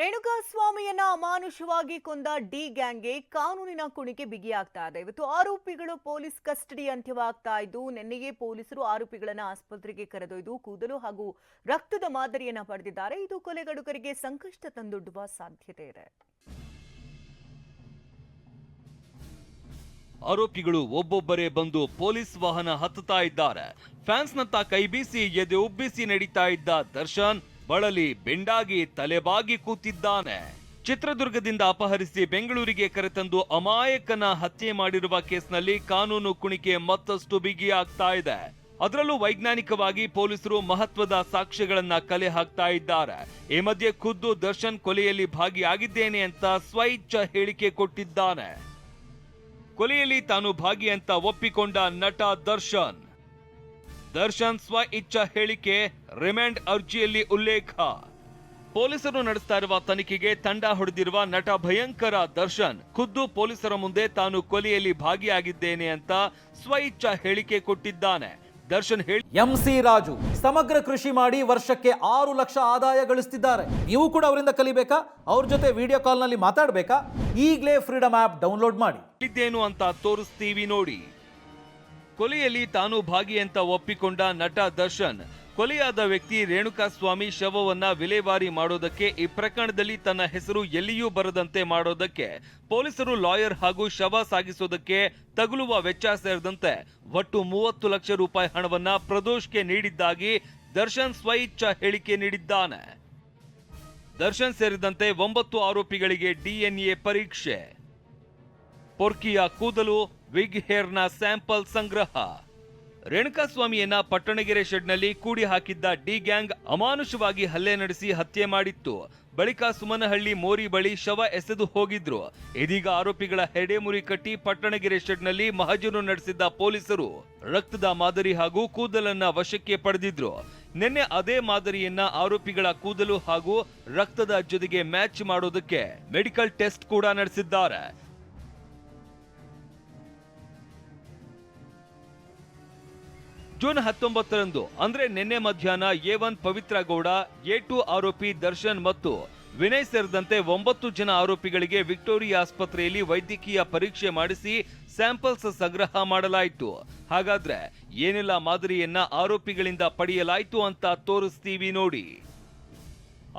ರೇಣುಕಾಸ್ವಾಮಿಯನ್ನ ಅಮಾನುಷವಾಗಿ ಕೊಂದ ಡಿ ಗ್ಯಾಂಗ್ಗೆ ಕಾನೂನಿನ ಕುಣಿಕೆ ಬಿಗಿಯಾಗ್ತಾ ಇದೆ. ಇವತ್ತು ಆರೋಪಿಗಳು ಪೊಲೀಸ್ ಕಸ್ಟಡಿ ಅಂತ್ಯವಾಗ್ತಾ ಇದ್ದು, ನಿನ್ನೆಯೇ ಪೊಲೀಸರು ಆರೋಪಿಗಳನ್ನ ಆಸ್ಪತ್ರೆಗೆ ಕರೆದೊಯ್ದು ಕೂದಲು ಹಾಗೂ ರಕ್ತದ ಮಾದರಿಯನ್ನ ಪಡೆದಿದ್ದಾರೆ. ಇದು ಕೊಲೆಗಡುಕರಿಗೆ ಸಂಕಷ್ಟ ತಂದೊಡ್ಡುವ ಸಾಧ್ಯತೆ ಇದೆ. ಆರೋಪಿಗಳು ಒಬ್ಬೊಬ್ಬರೇ ಬಂದು ಪೊಲೀಸ್ ವಾಹನ ಹತ್ತುತ್ತಾ ಇದ್ದಾರೆ. ಫ್ಯಾನ್ಸ್ನತ್ತ ಕೈ ಬೀಸಿ ಎದೆ ಉಬ್ಬಿಸಿ ನಡೀತಾ ಇದ್ದ ದರ್ಶನ್ ಬಳಲಿ ಬೆಂಡಾಗಿ ತಲೆಬಾಗಿ ಕೂತಿದ್ದಾನೆ. ಚಿತ್ರದುರ್ಗದಿಂದ ಅಪಹರಿಸಿ ಬೆಂಗಳೂರಿಗೆ ಕರೆತಂದು ಅಮಾಯಕನ ಹತ್ಯೆ ಮಾಡಿರುವ ಕೇಸ್ನಲ್ಲಿ ಕಾನೂನು ಕುಣಿಕೆ ಮತ್ತಷ್ಟು ಬಿಗಿಯಾಗ್ತಾ ಇದೆ. ಅದರಲ್ಲೂ ವೈಜ್ಞಾನಿಕವಾಗಿ ಪೊಲೀಸರು ಮಹತ್ವದ ಸಾಕ್ಷ್ಯಗಳನ್ನ ಕಲೆ ಹಾಕ್ತಾ ಇದ್ದಾರೆ. ಈ ಮಧ್ಯೆ ಖುದ್ದು ದರ್ಶನ್ ಕೊಲೆಯಲ್ಲಿ ಭಾಗಿಯಾಗಿದ್ದೇನೆ ಅಂತ ಸ್ವೈಚ್ಛ ಹೇಳಿಕೆ ಕೊಟ್ಟಿದ್ದಾನೆ. ಕೊಲೆಯಲ್ಲಿ ತಾನು ಭಾಗಿ ಅಂತ ಒಪ್ಪಿಕೊಂಡ ನಟ ದರ್ಶನ್. ದರ್ಶನ್ ಸ್ವ ಇಚ್ಛಾ ಹೇಳಿಕೆ ರಿಮ್ಯಾಂಡ್ ಅರ್ಜಿಯಲ್ಲಿ ಉಲ್ಲೇಖ. ಪೊಲೀಸರು ನಡೆಸ್ತಾ ಇರುವ ತನಿಖೆಗೆ ತಂಡ ಹೊಡೆದಿರುವ ನಟ ಭಯಂಕರ ದರ್ಶನ್ ಖುದ್ದು ಪೊಲೀಸರ ಮುಂದೆ ತಾನು ಕೊಲೆಯಲ್ಲಿ ಭಾಗಿಯಾಗಿದ್ದೇನೆ ಅಂತ ಸ್ವ ಇಚ್ಛಾ ಹೇಳಿಕೆ ಕೊಟ್ಟಿದ್ದಾನೆ. ದರ್ಶನ್ ಹೇಳಿ ಎಂ ಸಿ ರಾಜು ಸಮಗ್ರ ಕೃಷಿ ಮಾಡಿ ವರ್ಷಕ್ಕೆ ಆರು ಲಕ್ಷ ಆದಾಯ ಗಳಿಸ್ತಿದ್ದಾರೆ. ನೀವು ಕೂಡ ಅವರಿಂದ ಕಲಿಬೇಕಾ? ಅವ್ರ ಜೊತೆ ವಿಡಿಯೋ ಕಾಲ್ನಲ್ಲಿ ಮಾತಾಡಬೇಕಾ? ಈಗಲೇ ಫ್ರೀಡಮ್ ಆ್ಯಪ್ ಡೌನ್ಲೋಡ್ ಮಾಡಿ. ಇದೇನು ಅಂತ ತೋರಿಸ್ತೀವಿ ನೋಡಿ. ಕೊಲೆಯಲ್ಲಿ ತಾನು ಭಾಗಿ ಅಂತ ಒಪ್ಪಿಕೊಂಡ ನಟ ದರ್ಶನ್. ಕೊಲೆಯಾದ ವ್ಯಕ್ತಿ ರೇಣುಕಾಸ್ವಾಮಿ ಶವವನ್ನ ವಿಲೇವಾರಿ ಮಾಡೋದಕ್ಕೆ ಈ ಪ್ರಕರಣದಲ್ಲಿ ತನ್ನ ಹೆಸರು ಎಲ್ಲಿಯೂ ಬರದಂತೆ ಮಾಡೋದಕ್ಕೆ, ಪೊಲೀಸರು ಲಾಯರ್ ಹಾಗೂ ಶವ ಸಾಗಿಸೋದಕ್ಕೆ ತಗುಲುವ ವೆಚ್ಚ ಸೇರಿದಂತೆ ಒಟ್ಟು ಮೂವತ್ತು ಲಕ್ಷ ರೂಪಾಯಿ ಹಣವನ್ನ ಪ್ರದೋಷ್ಗೆ ನೀಡಿದ್ದಾಗಿ ದರ್ಶನ್ ಸ್ವಇಚ್ಛಾ ಹೇಳಿಕೆ ನೀಡಿದ್ದಾನೆ. ದರ್ಶನ್ ಸೇರಿದಂತೆ ಒಂಬತ್ತು ಆರೋಪಿಗಳಿಗೆ ಡಿಎನ್ಎ ಪರೀಕ್ಷೆ. ಪೊರ್ಕಿಯ ಕೂದಲು ವಿಗ್ ಹೇರ್ನ ಸ್ಯಾಂಪಲ್ ಸಂಗ್ರಹ. ರೇಣುಕಾಸ್ವಾಮಿಯನ್ನ ಪಟ್ಟಣಗೆರೆ ಶೆಡ್ನಲ್ಲಿ ಕೂಡಿ ಹಾಕಿದ್ದ ಡಿ ಗ್ಯಾಂಗ್ ಅಮಾನುಷವಾಗಿ ಹಲ್ಲೆ ನಡೆಸಿ ಹತ್ಯೆ ಮಾಡಿತ್ತು. ಬಳಿಕ ಸುಮನಹಳ್ಳಿ ಮೋರಿ ಬಳಿ ಶವ ಎಸೆದು ಹೋಗಿದ್ರು. ಇದೀಗ ಆರೋಪಿಗಳ ಹೆಡೆಮುರಿ ಕಟ್ಟಿ ಪಟ್ಟಣಗೆರೆ ಶೆಡ್ನಲ್ಲಿ ಮಹಜರು ನಡೆಸಿದ್ದ ಪೊಲೀಸರು ರಕ್ತದ ಮಾದರಿ ಹಾಗೂ ಕೂದಲನ್ನ ವಶಕ್ಕೆ ಪಡೆದಿದ್ರು. ನಿನ್ನೆ ಅದೇ ಮಾದರಿಯನ್ನ ಆರೋಪಿಗಳ ಕೂದಲು ಹಾಗೂ ರಕ್ತದ ಜೊತೆಗೆ ಮ್ಯಾಚ್ ಮಾಡೋದಕ್ಕೆ ಮೆಡಿಕಲ್ ಟೆಸ್ಟ್ ಕೂಡ ನಡೆಸಿದ್ದಾರೆ. ಜೂನ್ ಹತ್ತೊಂಬತ್ತರಂದು, ಅಂದ್ರೆ ನಿನ್ನೆ ಮಧ್ಯಾಹ್ನ A one Pavithra Gowda, A two ಆರೋಪಿ ದರ್ಶನ್ ಮತ್ತು ವಿನಯ್ ಸೇರಿದಂತೆ ಒಂಬತ್ತು ಜನ ಆರೋಪಿಗಳಿಗೆ ವಿಕ್ಟೋರಿಯಾ ಆಸ್ಪತ್ರೆಯಲ್ಲಿ ವೈದ್ಯಕೀಯ ಪರೀಕ್ಷೆ ಮಾಡಿಸಿ ಸ್ಯಾಂಪಲ್ಸ್ ಸಂಗ್ರಹ ಮಾಡಲಾಯಿತು. ಹಾಗಾದ್ರೆ ಏನೆಲ್ಲ ಮಾದರಿಯನ್ನ ಆರೋಪಿಗಳಿಂದ ಪಡೆಯಲಾಯಿತು ಅಂತ ತೋರಿಸ್ತೀವಿ ನೋಡಿ.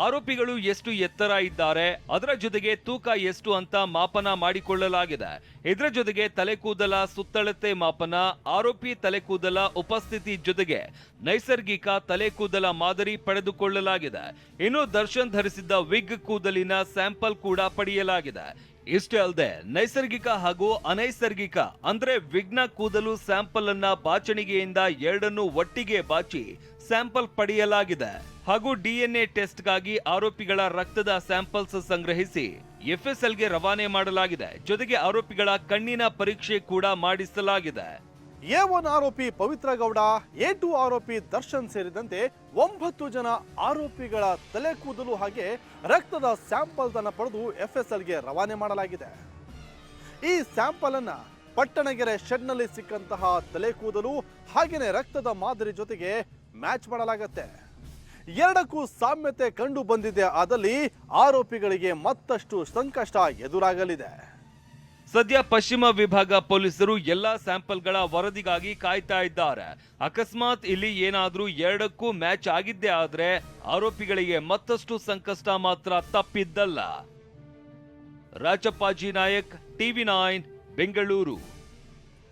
ಆರೋಪಿಗಳು ಎಷ್ಟು ಎತ್ತರ ಇದ್ದಾರೆ, ಅದರ ಜೊತೆಗೆ ತೂಕ ಎಷ್ಟು ಅಂತ ಮಾಪನ ಮಾಡಿಕೊಳ್ಳಲಾಗಿದೆ. ಇದರ ಜೊತೆಗೆ ತಲೆ ಕೂದಲ ಸುತ್ತಳತೆ ಮಾಪನ, ಆರೋಪಿ ತಲೆ ಕೂದಲ ಉಪಸ್ಥಿತಿ ಜೊತೆಗೆ ನೈಸರ್ಗಿಕ ತಲೆ ಕೂದಲ ಮಾದರಿ ಪಡೆದುಕೊಳ್ಳಲಾಗಿದೆ. ಇನ್ನು ದರ್ಶನ್ ಧರಿಸಿದ್ದ ವಿಗ್ ಕೂದಲಿನ ಸ್ಯಾಂಪಲ್ ಕೂಡ ಪಡೆಯಲಾಗಿದೆ. ಇಷ್ಟೇ ಅಲ್ಲದೆ, ನೈಸರ್ಗಿಕ ಹಾಗೂ ಅನೈಸರ್ಗಿಕ, ಅಂದ್ರೆ ವಿಘ್ನ ಕೂದಲು ಸ್ಯಾಂಪಲ್ ಅನ್ನ ಬಾಚಣಿಗೆಯಿಂದ ಎರಡನ್ನು ಒಟ್ಟಿಗೆ ಬಾಚಿ ಸ್ಯಾಂಪಲ್ ಪಡೆಯಲಾಗಿದೆ. ಹಾಗೂ ಡಿಎನ್ಎ ಟೆಸ್ಟ್ಗಾಗಿ ಆರೋಪಿಗಳ ರಕ್ತದ ಸ್ಯಾಂಪಲ್ಸ್ ಸಂಗ್ರಹಿಸಿ ಎಫ್ಎಸ್ಎಲ್ಗೆ ರವಾನೆ ಮಾಡಲಾಗಿದೆ. ಜೊತೆಗೆ ಆರೋಪಿಗಳ ಕಣ್ಣಿನ ಪರೀಕ್ಷೆ ಕೂಡ ಮಾಡಿಸಲಾಗಿದೆ. ಎ ಒನ್ ಆರೋಪಿ ಪವಿತ್ರ ಗೌಡ, ಎ ಟು ಆರೋಪಿ ದರ್ಶನ್ ಸೇರಿದಂತೆ ಒಂಬತ್ತು ಜನ ಆರೋಪಿಗಳ ತಲೆ ಕೂದಲು ಹಾಗೆ ರಕ್ತದ ಸ್ಯಾಂಪಲ್ ಅನ್ನು ಪಡೆದು ಎಫ್ಎಸ್ಎಲ್ಗೆ ರವಾನೆ ಮಾಡಲಾಗಿದೆ. ಈ ಸ್ಯಾಂಪಲ್ ಅನ್ನ ಪಟ್ಟಣಗೆರೆ ಶೆಡ್ನಲ್ಲಿ ಸಿಕ್ಕಂತಹ ತಲೆ ಕೂದಲು ಹಾಗೆಯೇ ರಕ್ತದ ಮಾದರಿ ಜೊತೆಗೆ ಮ್ಯಾಚ್ ಮಾಡಲಾಗತ್ತೆ. ಎರಡಕ್ಕೂ ಸಾಮ್ಯತೆ ಕಂಡು ಬಂದಿದೆ. ಆದಲ್ಲಿ ಆರೋಪಿಗಳಿಗೆ ಮತ್ತಷ್ಟು ಸಂಕಷ್ಟ ಎದುರಾಗಲಿದೆ. ಸದ್ಯ ಪಶ್ಚಿಮ ವಿಭಾಗ ಪೊಲೀಸರು ಎಲ್ಲಾ ಸ್ಯಾಂಪಲ್ಗಳ ವರದಿಗಾಗಿ ಕಾಯ್ತಾ ಇದ್ದಾರೆ. ಅಕಸ್ಮಾತ್ ಇಲ್ಲಿ ಏನಾದರೂ ಎರಡಕ್ಕೂ ಮ್ಯಾಚ್ ಆಗಿದ್ದೇ ಆದ್ರೆ ಆರೋಪಿಗಳಿಗೆ ಮತ್ತಷ್ಟು ಸಂಕಷ್ಟ ಮಾತ್ರ ತಪ್ಪಿದ್ದಲ್ಲ. Rajappaji Nayak, TV nine, Bengaluru.